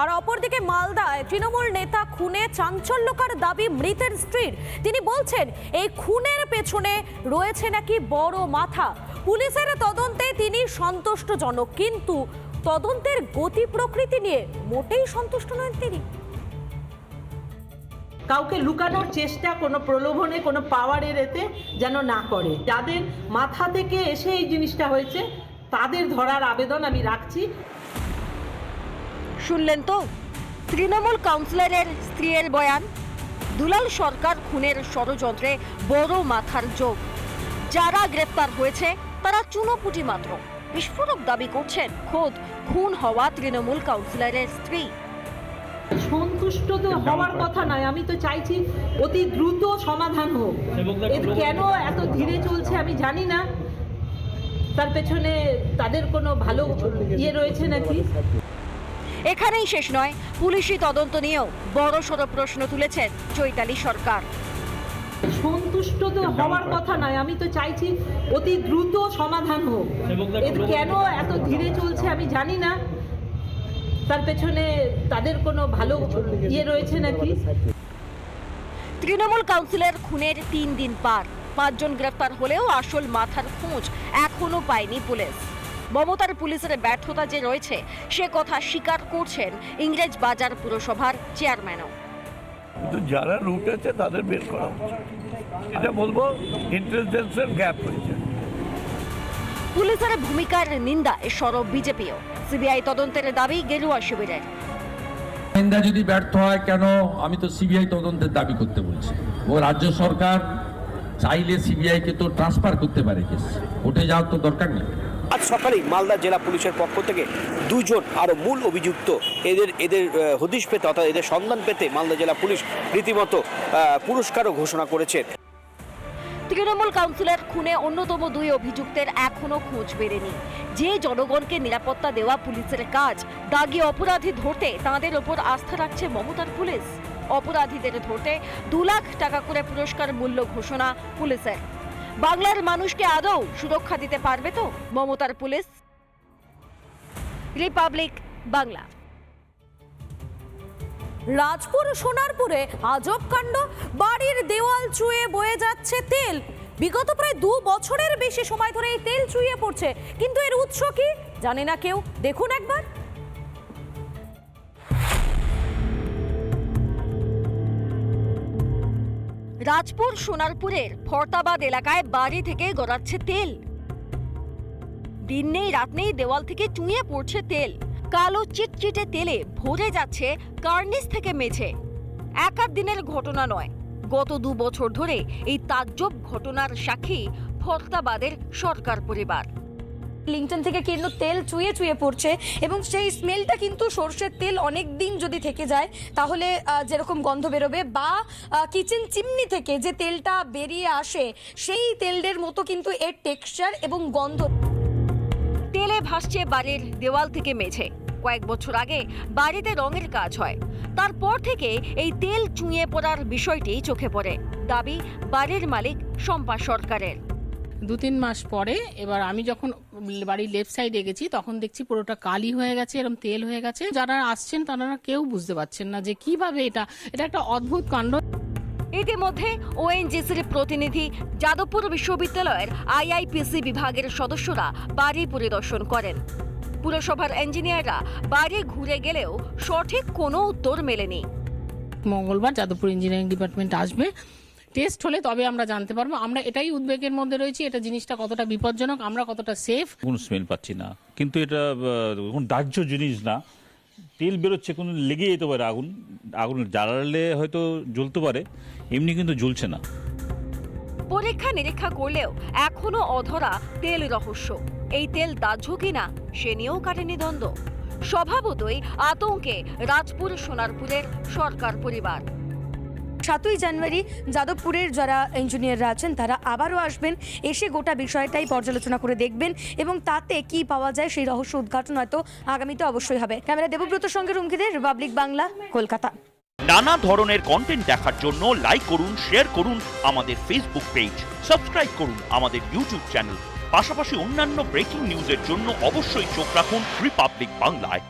আর অপরদিকে মালদায় তৃণমূল নেতা খুনে চাঞ্চল্যকর দাবি মৃতের স্ত্রীর। তিনি বলছেন, এই খুনের পেছনে রয়েছে নাকি বড় মাথা। পুলিশের তদন্তে তিনি সন্তুষ্টজনক, কিন্তু তদন্তের গতি প্রকৃতি নিয়ে মোটেই সন্তুষ্ট নন তিনি। কাউকে লুকানোর চেষ্টা, কোনো প্রলোভনে, কোনো পাওয়ারের এতে যেন না করে। যাদের মাথা থেকে এসে এই জিনিসটা হয়েছে, তাদের ধরার আবেদন আমি রাখছি। শুনলেন তো? তৃণমূল কাউন্সিলরের স্ত্রীর বয়ান দুলাল সরকার খুনের ষড়যন্ত্রে বড় মাথার যোগ যারা গ্রেপ্তার হয়েছে তারা চুনোপুটি মাত্র। বিস্ফোরক দাবি করছেন খোদ খুন হওয়া তৃণমূল কাউন্সিলরের স্ত্রী। সন্তুষ্ট তো হওয়ার কথা নয় আমি তো চাইছি অতি দ্রুত সমাধান হোক। এর কেন এত ধীরে চলছে আমি জানি না। তার পেছনে তাদের কোনো ভালো ইয়ে রয়েছে নাকি? এখানেই শেষ নয়। পুলিশি তদন্ত নিয়েও বড় সড় প্রশ্ন তুলেছেন চৈতালি সরকার। সন্তুষ্ট তো হওয়ার কথা নয়। আমি তো চাইছি অতি দ্রুত সমাধান হোক। এর কেন এত ধীরে চলছে আমি জানি না। তার পেছনে তাদের কোনো ভালো ইয়ে রয়েছে নাকি? তৃণমূল কাউন্সিলর খুনের তিন দিন পার। পাঁচজন গ্রেফতার হলেও আসল মাথার খোঁজ এখনও পায়নি পুলিশ। মমতার পুলিশের ব্যর্থতা যে রয়েছে সে কথা স্বীকার করছেন ইংরেজ বাজার পুরসভার চেয়ারম্যানও। কিন্তু যারা লুটেছে তাদের বের করা উচিত। এটা বলব ইন্টেলিজেন্সের গ্যাপ হয়েছে পুলিশের ভূমিকার নিন্দায় সরব বিজেপিও। সিবিআই তদন্তের দাবি গেরুয়া শিবিরের। গোয়েন্দা যদি ব্যর্থ হয় কেন? আমি তো সিবিআই তদন্তের দাবি করতে বলছি। ও রাজ্য সরকার চাইলে সিবিআইকে তো ট্রান্সফার করতে পারে কেস কোর্টে যাওয়ার তো দরকার নেই। আজ সকালেই মালদা জেলা পুলিশের পক্ষ থেকে দুজন আরও মূল অভিযুক্ত এদের এদের হদিশ পেতে অর্থাৎ এদের সন্ধান পেতে মালদা জেলা পুলিশ রীতিমতো পুরস্কারও ঘোষণা করেছে। তৃণমূল কাউন্সিলর খুনে অন্যতম দুই অভিযুক্তের এখনও খোঁজ বেরেনি যে জনগণকে নিরাপত্তা দেওয়া পুলিশের কাজ, দাগি অপরাধী ধরতে তাঁদের ওপর আস্থা রাখছে মমতার পুলিশ। অপরাধীদের ধরতে দু লাখ টাকা করে পুরস্কার মূল্য ঘোষণা পুলিশের। বাংলার মানুষকে আদৌ সুরক্ষা দিতে পারবে তো? মমতার পুলিশ। রিপাবলিক বাংলা। রাজপুর সোনারপুরে আজব কাণ্ড। বাড়ির দেওয়াল চুয়ে বয়ে যাচ্ছে তেল। বিগত প্রায় দু বছরের বেশি সময় ধরে এই তেল চুইয়ে পড়ছে। কিন্তু এর উৎস কি জানে না কেউ। দেখুন একবার। রাজপুর সোনারপুরের ফরতাবাদ এলাকায় বাড়ি থেকে গড়াচ্ছে তেল। দিন নেই, রাত নেই, দেওয়াল থেকে চুঁয়ে পড়ছে তেল। কালো চিটচিটে তেলে ভরে যাচ্ছে কার্নিস থেকে মেঝে। এক দিনের ঘটনা নয়, গত দু বছর ধরে এই তাজ্জব ঘটনার সাক্ষী ফরতাবাদের সরকার পরিবার। লিংটন থেকে কিন্তু তেল চুয়ে চুয়ে পড়ছে এবং সেই স্মেলটা কিন্তু সর্ষের তেল অনেক দিন যদি থেকে যায়, তাহলে যেরকম গন্ধ বেরোবে বা কিচেন চিমনি থেকে যে তেলটা বেরিয়ে আসে, সেই তেলের মতো কিন্তু এর টেক্সচার এবং গন্ধ। তেলে ভাসছে বাড়ির দেওয়াল থেকে মেঝে। কয়েক বছর আগে বাড়িতে রঙের কাজ হয়। তারপর থেকে এই তেল চুঁয়ে পড়ার বিষয়টি চোখে পড়ে। দাবি বাড়ির মালিক শম্পা সরকারের। দু তিন মাস পরে এবার আমি যখন বাড়ির লেফট সাইডে গেছি তখন দেখছি পুরোটা কালি হয়ে গেছে এরকম তেল হয়ে গেছে। যারা আসছেন তারা কেউ বুঝতে পারছেন না যে কীভাবে এটা এটা একটা অদ্ভুত কাণ্ড। ইতিমধ্যে ওএনজিসির প্রতিনিধি যাদবপুর বিশ্ববিদ্যালয়ের আইআইপিসি বিভাগের সদস্যরা বাড়ি পরিদর্শন করেন। পুরসভার ইঞ্জিনিয়াররা বাড়ি ঘুরে গেলেও সঠিক কোনো উত্তর মেলেনি। মঙ্গলবার যাদবপুর ইঞ্জিনিয়ারিং ডিপার্টমেন্ট আসবে। টেস্ট হলে তবে আমরা জানতে পারব। আমরা এটাই উদ্বেগের মধ্যে রয়েছি এটা জিনিসটা কতটা বিপজ্জনক আমরা কতটা সেফ কোনো স্মেল পাচ্ছি না। কিন্তু এটা কোনো দাহ্য জিনিস না। তেল বেরোচ্ছে কোনো লেগে যেতে পারে আগুন। আগুন জ্বালালে হয়তো জ্বলতে পারে এমনি কিন্তু জ্বলছে না। পরীক্ষা নিরীক্ষা করলেও এখনও অধরা তেল রহস্য। এই তেল দাহ্য কিনা সে নিয়েও কাটেনি দ্বন্দ্ব। স্বভাবতই আতঙ্কে রাজপুর সোনারপুরের সরকার পরিবার। সাতই জানুয়ারি যাদবপুরের যারা ইঞ্জিনিয়াররা আছেন, তারা আবারও আসবেন। এসে গোটা বিষয়টাই পর্যালোচনা করে দেখবেন এবং তাতে কি পাওয়া যায় সেই রহস্য উদ্ঘাটন হয়তো আগামীতে অবশ্যই হবে। ক্যামেরা দেবব্রত সঙ্গে রুমকিদের রিপাবলিক বাংলা কলকাতা। নানা ধরনের কন্টেন্ট দেখার জন্য লাইক করুন শেয়ার করুন আমাদের ফেসবুক পেজ সাবস্ক্রাইব করুন আমাদের ইউটিউব চ্যানেল পাশাপাশি অন্যান্য ব্রেকিং নিউজের জন্য অবশ্যই চোখ রাখুন রিপাবলিক বাংলায়